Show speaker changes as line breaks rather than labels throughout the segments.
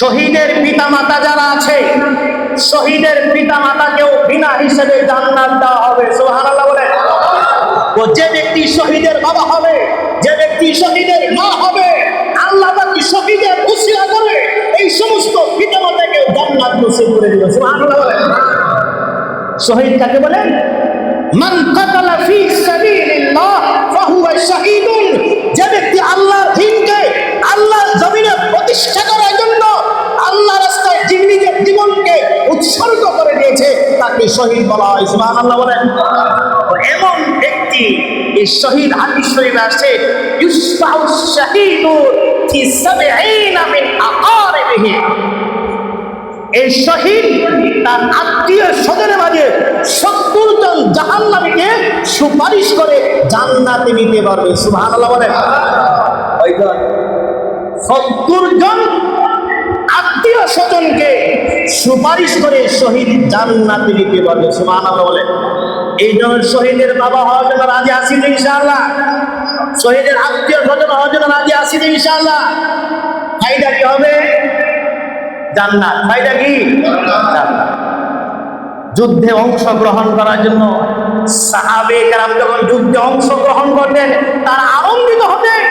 শহীদের পিতা মাতা যারা আছে, শহীদের পিতা মাতাকেও বিনা হিসেবে জান্নাত দেওয়া হবে। সুবহানাল্লাহ বলে ও যে ব্যক্তি শহীদের বাবা হবে, যে ব্যক্তি শহীদের মা হবে, আল্লাহ তাকে শহীদের উসিলা করে এই সমস্ত পিতা মাতাকে জান্নাত নসিব করে দিবে। সুবহানাল্লাহ বলে শহীদ কাকে বলেন? মান কাতালা ফি সাবিলিল্লাহ, ফাহুয়া শাহীদুন তাকে শহীদ বলা হয়, সুবহানাল্লাহ বলেন। তো এমন ব্যক্তি এই শহীদ হাদিস শরীফে আসছে, ইউসফাউ শাহীদু ফি সাবঈনা মিন আকারিবিহি। এই শহীদ তার আত্মীয় স্বজনের মাঝে সত্তর জন জাহান্নামীকে সুপারিশ করে জান্নাতে নিতে পারবে বলেন। সত্তর জন আত্মীয় স্বজনকে সুপারিশ করে শহীদ জান্নাতে নিতে পারবে সুবহানাল্লাহ বলেন এই জন্য শহীদের বাবা হওয়ার জন্য রাজি তো ইনশাআল্লাহ, শহীদের আত্মীয় স্বজন হওয়ার জন্য রাজি তো ইনশাআল্লাহ। ফাইদা কি হবে? জান্নাত। কি? যুদ্ধে অংশগ্রহণ করার জন্য সাহাবে কারাম যখন যুদ্ধে অংশগ্রহণ করতেন তারা আনন্দিত হতেন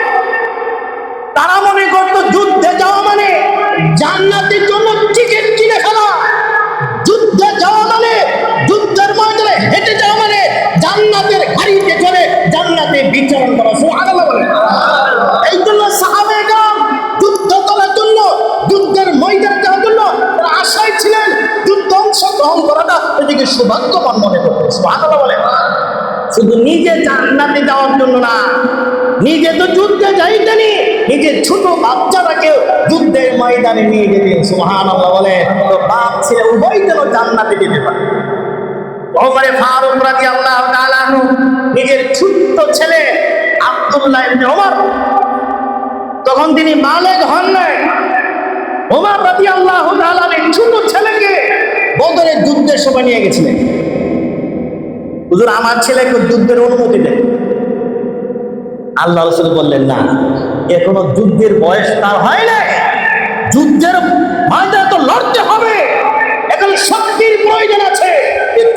তারা মনে করত যুদ্ধে যাওয়া মানে শুধু নিজে জান্নাতে যাওয়ার জন্য না, নিজে তো যুদ্ধে যাইতেনি, নিজের ছোট বাচ্চাটাকেও যুদ্ধের ময়দানে নিয়ে যেতেন সুবহানাল্লাহ বলে বাপ ছেলে উভয় যেন জান্নাতে যেতে পারে। ওমরে ফারুক রাদিয়াল্লাহু তাআলা আনহু, নিজের ছোট্ট ছেলে আব্দুল্লাহ ইবনে ওমর, তখন তিনি মালেক হন নাই। ওমর রাদিয়াল্লাহু তাআলা এই ছোট ছেলেকে বদরের যুদ্ধের সময় নিয়ে গেছিলেন। হুজুর, আমার ছেলেকে যুদ্ধের অনুমতি দেন। আল্লাহ রসুল বললেন, না এ এখনও যুদ্ধের বয়স তার হয় না যুদ্ধের ময়দানে তো লড়তে হবে। এখন শক্তির প্রয়োজন আছে।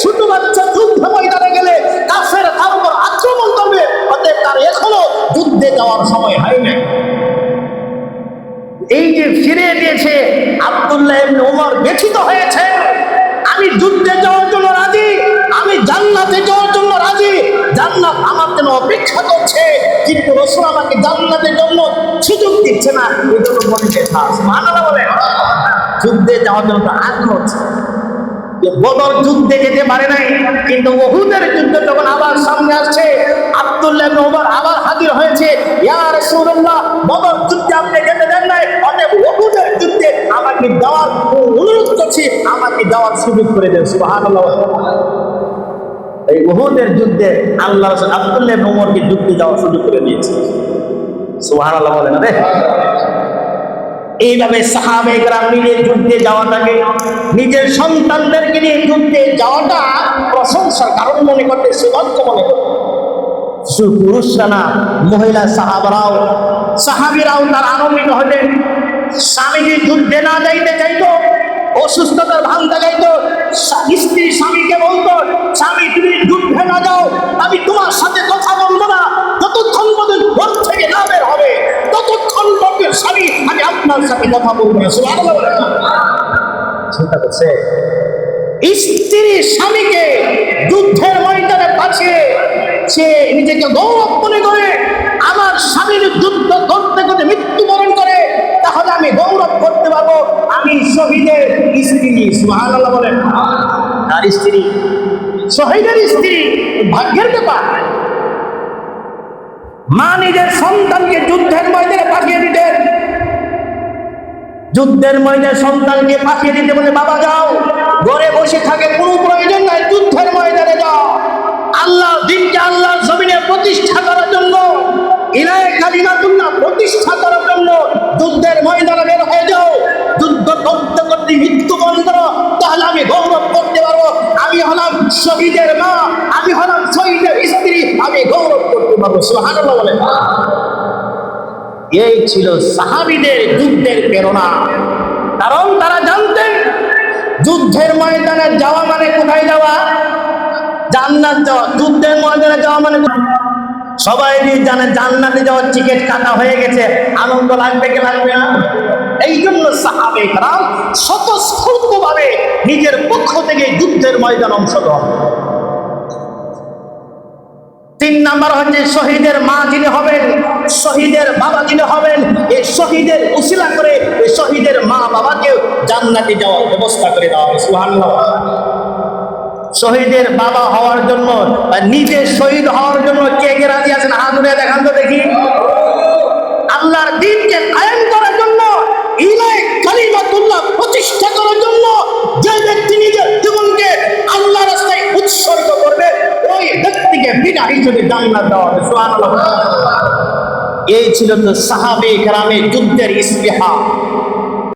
ছোট বাচ্চা যুদ্ধ ময়দানে গেলে কাফের তার উপর আক্রমণ করবে। অতএব তার এখনও যুদ্ধে যাওয়ার সময় হয় না এই যে ফিরে দিয়েছে আব্দুল্লাহ ওমর ব্যথিত হয়েছে কিন্তু রসুল আমাকে জান্নাতের জন্য সুযোগ দিচ্ছে না এই জন্য মনে মানালা বলে যুদ্ধে যাওয়ার জন্য আগ্রহ বদর যুদ্ধে যেতে পারে নাই, কিন্তু ওহুদের যুদ্ধ যখন আবার সামনে আসছে, আব্দুল্লাহ ওমর আবার হাজির হয়েছে, ইয়া রাসূলুল্লাহ, বদর যুদ্ধে আপনি যেতে দেন নাই, অতএব ওহুদের যুদ্ধে আমাকে যাওয়ার অনুরোধ করছি, আমাকে যাওয়ার সুযোগ করে দেন, সুবহানাল্লাহ এই ওহুদের যুদ্ধে আল্লাহ আব্দুল্লাহ ইবনে ওমরকে যুদ্ধে যাওয়ার সুযোগ করে দিয়েছে। সুবহানাল্লাহ বলেন রে। এইভাবে সাহাবে গ্রাম নিজের যুদ্ধে যাওয়াটাকে, নিজের সন্তানদেরকে নিয়ে যুদ্ধে যাওয়াটা প্রশংসার কারণ মনে করতে, সৌভাগ্য মনে করতে। শুধু পুরুষরা না, মহিলা সাহাবারাও, সাহাবিরাও তার আনন্দিত হতেন স্বামীজি যুদ্ধে না যাইতে চাইতো অসুস্থতার যাইতো স্বামী স্ত্রী স্বামীকে বলতো স্বামী তুমি যুদ্ধে না যাও। আমি তোমার সাথে কথা বলব না। যতক্ষণ পর্যন্ত ঘর থেকে না বের হবে ততক্ষণ পর্যন্ত স্বামী আমি আপনার সাথে কথা বলব না। চিন্তা করছে? স্ত্রী স্বামীকে যুদ্ধের ময়দানে পাঠিয়ে সে নিজেকে গৌরব মনে করে আমার স্বামীর যুদ্ধ করতে করতে মৃত্যুবরণ করে তাহলে আমি গৌরব করতে পারব। আমি শহীদের স্ত্রী, সুবহানাল্লাহ বলেন। তার স্ত্রী। শহীদের স্ত্রী, ভাগ্যের ব্যাপার। মা নিজের সন্তানকে যুদ্ধের ময়দানে পাঠিয়ে দিতেন যুদ্ধের ময়দানে সন্তানকে পাঠিয়ে দিতে বলে, বাবা, যাও। ঘরে বসে থাকে, কোনো প্রয়োজন নাই, যুদ্ধের ময়দানে যাও। আল্লাহ দিনকে আল্লাহ জমিনে প্রতিষ্ঠা করার জন্য ইলায় কালিমাতুল্লাহ প্রতিষ্ঠা করার জন্য যুদ্ধের ময়দানে বের হয়ে যাও। যুদ্ধ করতে আমি হলাম শহীদের মা, আমি হলাম শহীদের স্ত্রী, আমি গৌরব করতে পারব, সুবহানাল্লাহ বলে এই ছিল সাহাবিদের যুদ্ধের প্রেরণা। কারণ তারা জানতেন, যুদ্ধের ময়দানে যাওয়া মানে কোথায় যাওয়া? জান্নাত যাওয়া। যুদ্ধের ময়দানে যাওয়া মানে সবাই জানে জান্নাতে যাওয়ার টিকিট কাটা হয়ে গেছে, আনন্দ লাগবে কি লাগবে না? এই জন্য সাহাবে কারাম স্বতঃস্ফূর্ত ভাবে নিজের পক্ষ থেকে যুদ্ধের ময়দান অংশগ্রহণ তিন নাম্বার হচ্ছে শহীদের মা যিনি হবেন, শহীদের বাবা যিনি হবেন এই শহীদের উশিলা করে এই শহীদের মা বাবাকে জান্নাতে যাওয়ার ব্যবস্থা করে দেওয়া হবে, সুবহানাল্লাহ। শহীদের বাবা হওয়ার জন্য নিজে শহীদ হওয়ার জন্য কে কে রাজি আছেন? হাত উঠে দেখান তো দেখি। আল্লাহর দিনকে কায়েম করার জন্য ইলাই কালিমাতুল্লাহ প্রতিষ্ঠা করার জন্য যে ব্যক্তি নিজের জীবনকে আল্লাহ রাস্তায় উৎসর্গ করবে, ওই ব্যক্তিকে বিনা হিসেবে জান্নাত দেওয়া হবে। সুবহানাল্লাহ। এই ছিল তো সাহাবে গ্রামে যুদ্ধের ইস্তিহার